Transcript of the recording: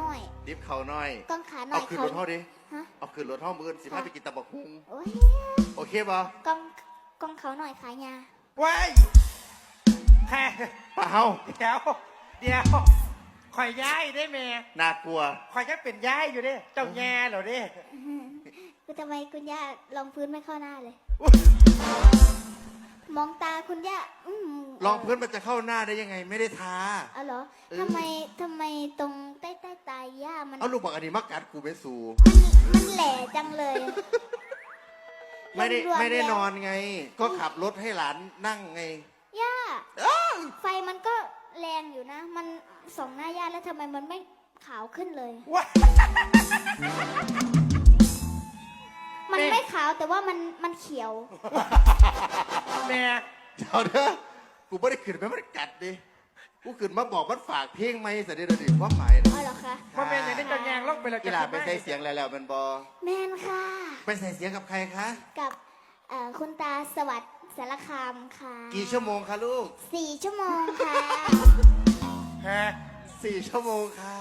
น้อย ดิฟเขาหน่อยกองขาหน่เอาอยขึ้นเขารถเท่าดิ ฮะ เอาขึ้นรถเท่ามือสิพาค่ะ ไปกินตับกหุงโอ้ยโอเคป่ะกองกองเขาหน่อยขายาว้ายแค่ป้าเฮาเดี๋ยว เดี๋ยวข่อยย้ายได้แม่น่ากลัว ข่อยแค่เป็นย้ายอยู่เด้ เจ้าแง่เหรอเด้คือทำไมคุณย่าลองพื้นไม่เข้าหน้าเลยมองตาคุณย่าอื มลองเพื่อนมันจะเข้าหน้าได้ยังไง ไม่ได้ทาเอาเหรอเออ ทำไมทำไมตรงใต้ใต้ตาย่ามันเอาลูกบอกอันนี้มากัดกูไปสู่มันแหล่จังเลย ไม่ได้รวๆไม่ได้แล้ว นอนไง ก็ขับรถให้หลานนั่งไง ย่าไฟมันก็แรงอยู่นะ มันส่องหน้าย่าแล้วทำไมมันไม่ขาวขึ้นเลย ว้ายมันแม่ไม่ขาวแต่ว่ามันมันเขียว แม่เดี๋ยวเด้อ กูไม่ได้ขึ้นไปมันกัดดิกูขึ้นมาบอกมันฝากเพลงไหมสันเดยวดิความหมายนะเอาเหรอคะพ่อแม่ยังได้เจ้าแง่ลงไปแล้วกีฬาไปใส่เสียงแล้วแล้วแมันบอแมนค่ะ ไปใส่เสียงกับใครคะ กับเอ่อคุณตาสวัสดิ์สารคามค่ะกี่ชั่วโมงคะลูกสี่ชั่วโมงค่ะ ฮะสี่ชั่วโมงค่ะ